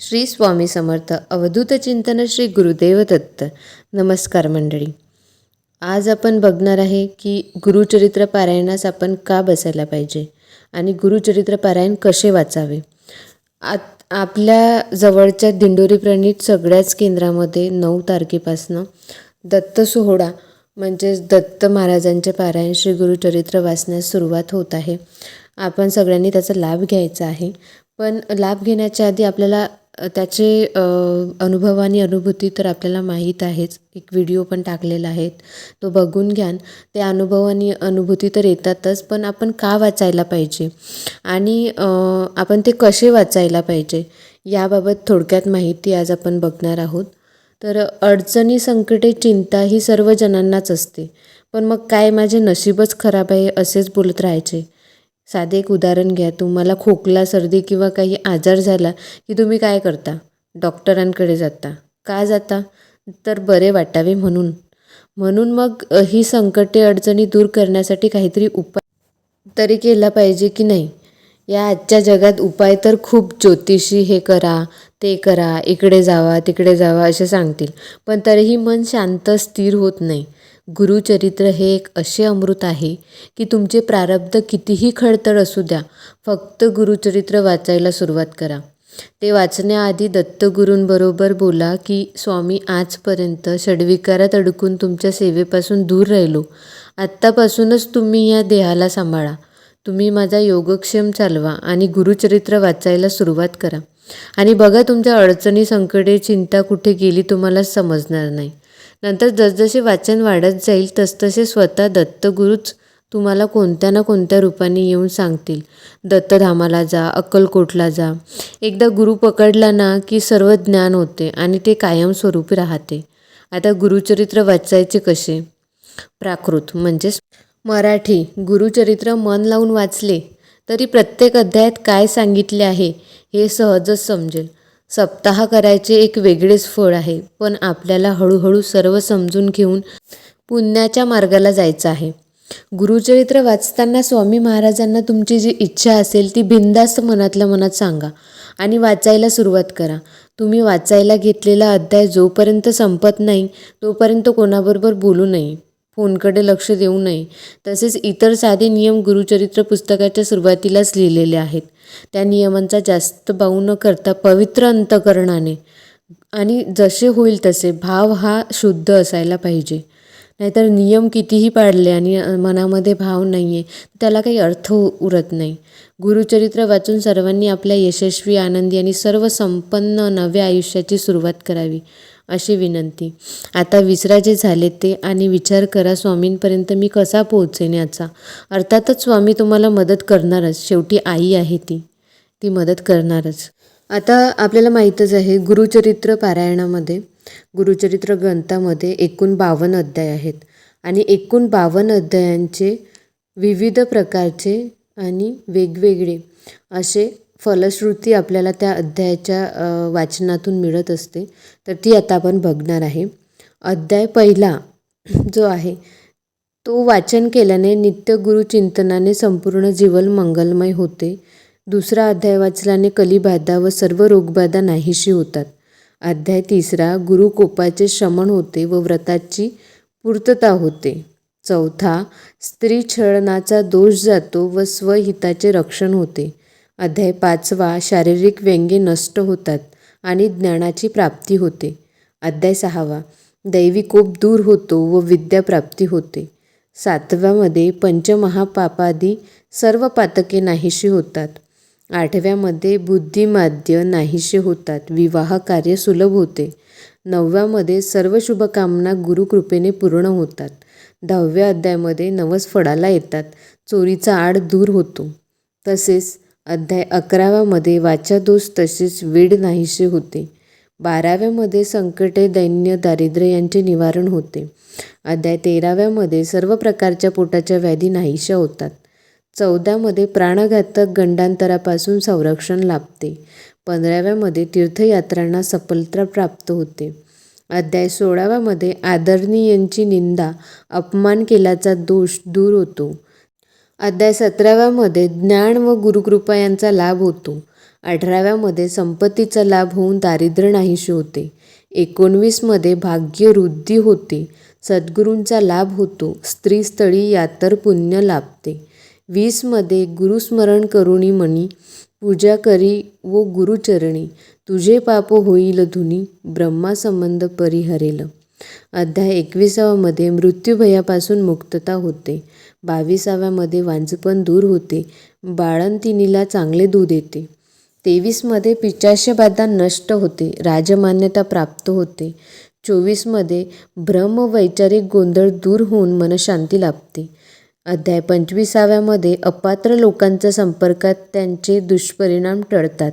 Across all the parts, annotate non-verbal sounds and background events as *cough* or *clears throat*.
श्री स्वामी समर्थ अवधूत चिंतन श्री गुरुदेव दत्त. नमस्कार मंडळी. आज आपण बघणार आहे की गुरुचरित्र पारायणास आपण का बसायला पाहिजे आणि गुरुचरित्र पारायण कसे वाचावे? आत आपल्या जवळच्या दिंडोरी प्रणीत सगळ्याच केंद्रामध्ये नऊ तारखेपासनं दत्त सोहळा म्हणजेच दत्त महाराजांचे पारायण श्री गुरुचरित्र वाचण्यास सुरुवात होत आहे. आपण सगळ्यांनी त्याचा लाभ घ्यायचा आहे. पण लाभ घेण्याच्या आधी आपल्याला त्याचे अनुभव आणि अनुभूती तर आपल्याला माहीत आहेच. एक व्हिडिओ पण टाकलेला आहे. तो बघून घ्यान. ते अनुभव आणि अनुभूती तर येतातच पण आपण का वाचायला पाहिजे? आणि आपण ते कसे वाचायला पाहिजे? याबाबत थोडक्यात माहिती आज आपण बघणार आहोत. तर अडचणी संकटे चिंता ही सर्व जणांनाच असते. पण मग काय माझे नशीबच खराब आहे असेच बोलत राहायचे? साधे एक उदाहरण घ्या. तुम्हाला खोकला सर्दी किंवा काही आजार झाला की तुम्ही काय करता? डॉक्टरांकडे जाता. का जाता? तर बरे वाटावे म्हणून. म्हणून मग ही संकटे अडचणी दूर करण्यासाठी काहीतरी उपाय तरी केला पाहिजे की नाही? या आजच्या जगात उपाय तर खूप ज्योतिषी हे करा ते करा इकडे जावा तिकडे जावा असे सांगतील. पण तरीही मन शांत स्थिर होत नाही. गुरुचरित्र हे एक असे अमृत आहे की तुमचे प्रारब्ध कितीही खडतर असू द्या फक्त गुरुचरित्र वाचायला सुरुवात करा. ते वाचण्याआधी दत्तगुरूंबरोबर बोला की स्वामी आजपर्यंत षडविकारात अडकून तुमच्या सेवेपासून दूर राहिलो. आत्तापासूनच तुम्ही या देहाला सांभाळा. तुम्ही माझा योगक्षेम चालवा आणि गुरुचरित्र वाचायला सुरुवात करा. आणि बघा तुमच्या अडचणी संकटे चिंता कुठे गेली तुम्हाला समजणार नाही. नंतर जसजसे वाचन वाढत जाईल तसतसे स्वतः दत्तगुरूच तुम्हाला कोणत्या ना कोणत्या रूपाने येऊन सांगतील. दत्तधामाला जा अक्कलकोटला जा. एकदा गुरु पकडला ना की सर्व ज्ञान होते आणि ते कायमस्वरूपी राहते. आता गुरुचरित्र वाचायचे कसे? प्राकृत म्हणजेच मराठी. गुरुचरित्र मन लावून वाचले तरी प्रत्येक अध्यायात काय सांगितले आहे हे सहजच समजेल. सप्ताह करायचे एक वेगळेच फळ आहे पण आपल्याला हळूहळू सर्व समजून घेऊन पुण्याच्या मार्गाला जायचं आहे. गुरुचरित्र वाचताना स्वामी महाराजांना तुमची जी इच्छा असेल ती बिंदास्त मनातल्या मनात सांगा आणि वाचायला सुरुवात करा. तुम्ही वाचायला घेतलेला अध्याय जोपर्यंत संपत नाही तोपर्यंत कोणाबरोबर बोलू नये. फोनकडे लक्ष देऊ नये. तसेच इतर साधे नियम गुरुचरित्र पुस्तकाच्या सुरुवातीलाच लिहिलेले आहेत. त्या नियमांचा जास्त बाऊ न करता पवित्र अंतकरणाने आणि जसे होईल तसे भाव हा शुद्ध असायला पाहिजे. नाहीतर नियम कितीही पाळले आणि मनामध्ये भाव नाही आहे त्याला काही अर्थ उरत नाही. गुरुचरित्र वाचून सर्वांनी आपल्या यशस्वी आनंदी आणि सर्व संपन्न नव्या आयुष्याची सुरुवात करावी अशी विनंती. आता विसरा जे झाले ते आणि विचार करा स्वामींपर्यंत मी कसा पोहोचेन याचा. अर्थातच स्वामी तुम्हाला मदत करणारच शेवटी आई आहे ती. ती मदत करणारच. आता आपल्याला माहीतच आहे गुरुचरित्र पारायणामध्ये गुरुचरित्र ग्रंथामध्ये एकूण बावन्न अध्याय आहेत आणि एकूण बावन्न अध्यायांचे विविध प्रकारचे आणि वेगवेगळे असे फलश्रुती आपल्याला त्या अध्यायाच्या वाचनातून मिळत असते. तर ती आता आपण बघणार आहे. अध्याय पहिला *clears throat* जो आहे तो वाचन केल्याने नित्य गुरुचिंतनाने संपूर्ण जीवन मंगलमय होते. दुसरा अध्याय वाचल्याने कलिबाधा व सर्व रोगबाधा नाहीशी होतात. अध्याय तिसरा गुरुकोपाचे शमन होते व व्रताची पूर्तता होते. चौथा स्त्री छळनाचा दोष जातो व स्वहिताचे रक्षण होते. अध्याय पाचवा शारीरिक व्यंगे नष्ट होतात आणि ज्ञानाची प्राप्ती होते. अध्याय सहावा दैवी कोप दूर होतो व विद्याप्राप्ती होते. सातव्यामध्ये पंचमहापापादी सर्व पातके नाहीशी होतात. आठव्यामध्ये बुद्धिमाद्य नाहीसे होतात. विवाह कार्य सुलभ होते. नवव्यामध्ये सर्व शुभकामना गुरुकृपेने पूर्ण होतात. दहाव्या अध्यायामध्ये नवस फळाला येतात. चोरीचा आड दूर होतो. तसेच अध्याय अकराव्यामध्ये वाचादोष तसेच वेड नाहीसे होते. बाराव्यामध्ये संकटे दैन्य दारिद्र्य यांचे निवारण होते. अध्याय तेराव्यामध्ये सर्व प्रकारच्या पोटाच्या व्याधी नाहीशा होतात. चौदामध्ये प्राणघातक गंडांतरापासून संरक्षण लाभते. पंधराव्यामध्ये तीर्थयात्रांना सफलता प्राप्त होते. अध्याय सोळाव्यामध्ये आदरणीयांची निंदा अपमान केल्याचा दोष दूर होतो. अध्याय सतराव्यामध्ये ज्ञान व गुरुकृपा यांचा लाभ होतो. अठराव्यामध्ये संपत्तीचा लाभ होऊन दारिद्र्य नाहीशी होते. एकोणवीसमध्ये भाग्यवृद्धी होते. सद्गुरूंचा लाभ होतो. स्त्रीस्थळी यातर पुण्य लाभते. वीसमध्ये गुरुस्मरण करुणी मनी पूजा करी व गुरुचरणी तुझे पाप होईल धुनी ब्रह्मासंबंध परिहरेल. अध्याय एकविसावामध्ये मृत्यूभयापासून मुक्तता होते. बावीसाव्यामध्ये वांजपण दूर होते. बाळंतिनीला चांगले दूध येते. तेवीसमध्ये पिचाशबाधा नष्ट होते. राजमान्यता प्राप्त होते. चोवीसमध्ये भ्रम वैचारिक गोंधळ दूर होऊन मनशांती लाभते. अध्याय पंचवीसाव्यामध्ये अपात्र लोकांच्या संपर्कात त्यांचे दुष्परिणाम टळतात.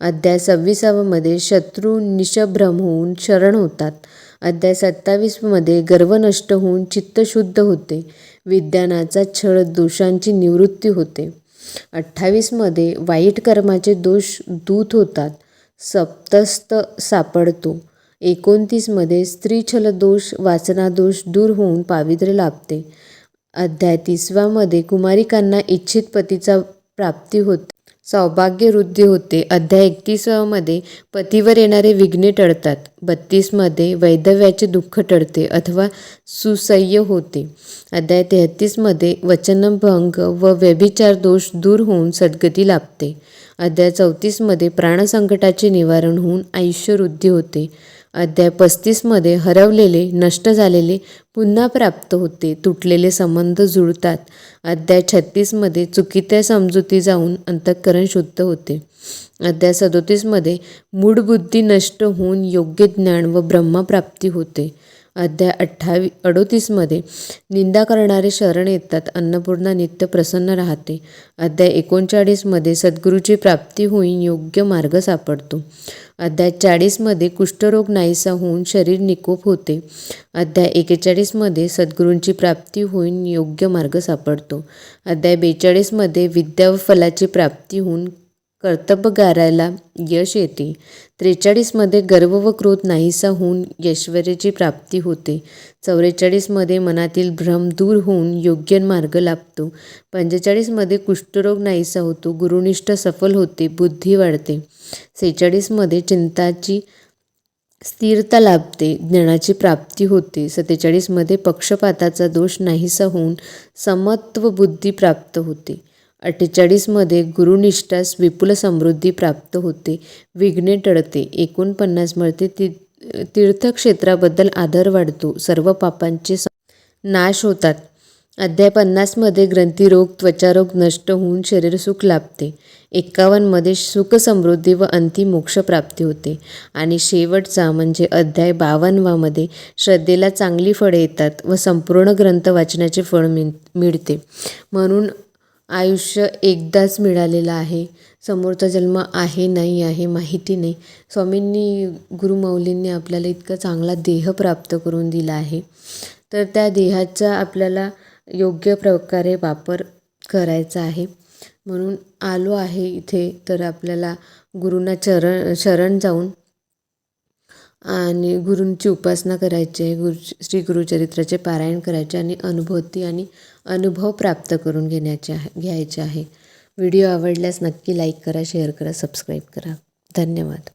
अध्याय सव्वीसाव्यामध्ये शत्रू निशभ्रम होऊन शरण होतात. अध्याय सत्तावीसमध्ये गर्व नष्ट होऊन चित्त शुद्ध होते. विज्ञानाचा छळ दोषांची निवृत्ती होते. अठ्ठावीसमध्ये वाईट कर्माचे दोष दूत होतात. सप्तस्त सापडतो. एकोणतीसमध्ये स्त्रीछल दोष वाचनादोष दूर होऊन पावित्र्य लाभते. अध्याय तिसवामध्ये कुमारिकांना इच्छित पतीचा प्राप्ती होते सौभाग्यवृद्धी होते. अध्याय एकतीसवामध्ये पतीवर येणारे विघ्ने टळतात. बत्तीसमध्ये वैधव्याचे दुःख टळते अथवा सुसह्य होते. अध्याय तेहतीसमध्ये वचनभंग व व्यभिचार दोष दूर होऊन सद्गती लाभते. अध्याय चौतीसमध्ये प्राणसंकटाचे निवारण होऊन आयुष्यवृद्धी होते. अध्याय पस्तीसमध्ये हरवलेले नष्ट झालेले पुन्हा प्राप्त होते तुटलेले संबंध जुळतात. अध्याय छत्तीसमध्ये चुकीच्या समजुती जाऊन अंतःकरण शुद्ध होते. अध्याय सदोतीसमध्ये मूढबुद्धी नष्ट होऊन योग्य ज्ञान व ब्रह्मप्राप्ती होते. अध्याय अठ्ठावी अडोतीसमध्ये निंदा करणारे शरण येतात अन्नपूर्णा नित्य प्रसन्न राहते अध्याय एकोणचाळीसमध्ये सद्गुरूची प्राप्ती होईन योग्य मार्ग सापडतो अध्याय चाळीसमध्ये कुष्ठरोग नाहीसा होऊन शरीर निकोप होते अध्याय एकेचाळीसमध्ये सद्गुरूंची प्राप्ती होईन योग्य मार्ग सापडतो अध्याय बेचाळीसमध्ये विद्या व फलाची प्राप्ती होऊन कर्तव्यगारायला यश येते. त्रेचाळीसमध्ये गर्व व क्रोध नाहीसा होऊन ऐश्वर्याची प्राप्ती होते. चौवेचाळीसमध्ये मनातील भ्रम दूर होऊन योग्य मार्ग लाभतो. पंचेचाळीसमध्ये कुष्ठरोग नाहीसा होतो. गुरुनिष्ठ सफल होते. बुद्धी वाढते. सेहेचाळीसमध्ये चिंताची स्थिरता लाभते. ज्ञानाची प्राप्ती होते. सत्तेचाळीसमध्ये पक्षपाताचा दोष नाहीसा होऊन समत्व बुद्धी प्राप्त होते. अठ्ठेचाळीसमध्ये गुरुनिष्ठास विपुल समृद्धी प्राप्त होते. विघ्ने टळते. एकोणपन्नासमध्ये ती तीर्थक्षेत्राबद्दल आदर वाढतो. सर्व पापांचे नाश होतात. अध्याय पन्नासमध्ये ग्रंथिरोग त्वचारोग नष्ट होऊन शरीरसुख लाभते. एकावन्नमध्ये सुख समृद्धी व अंतिम मोक्षप्राप्ती होते. आणि शेवटचा म्हणजे अध्याय बावन्नवामध्ये श्रद्धेला चांगली फळे येतात व संपूर्ण ग्रंथ वाचनाचे फळ मिळ मिळते. म्हणून आयुष्य एकदाच मिळालेलं आहे. समोरचा जन्म आहे नाही आहे माहिती नाही. स्वामींनी गुरुमाऊलींनी आपल्याला इतका चांगला देह प्राप्त करून दिला आहे. तर त्या देहाचा आपल्याला योग्य प्रकारे वापर करायचा आहे. म्हणून आलो आहे इथे तर आपल्याला गुरूंना चरण शरण जाऊन आणि गुरूंची उपासना करायची आहे. गुरु श्री गुरुचरित्राचे पारायण करायचे आणि अनुभूती आणि अनुभव प्राप्त करून घेण्याचे आहे घ्यायचे आहे. व्हिडिओ आवडल्यास नक्की लाईक करा शेअर करा सबस्क्राईब करा. धन्यवाद.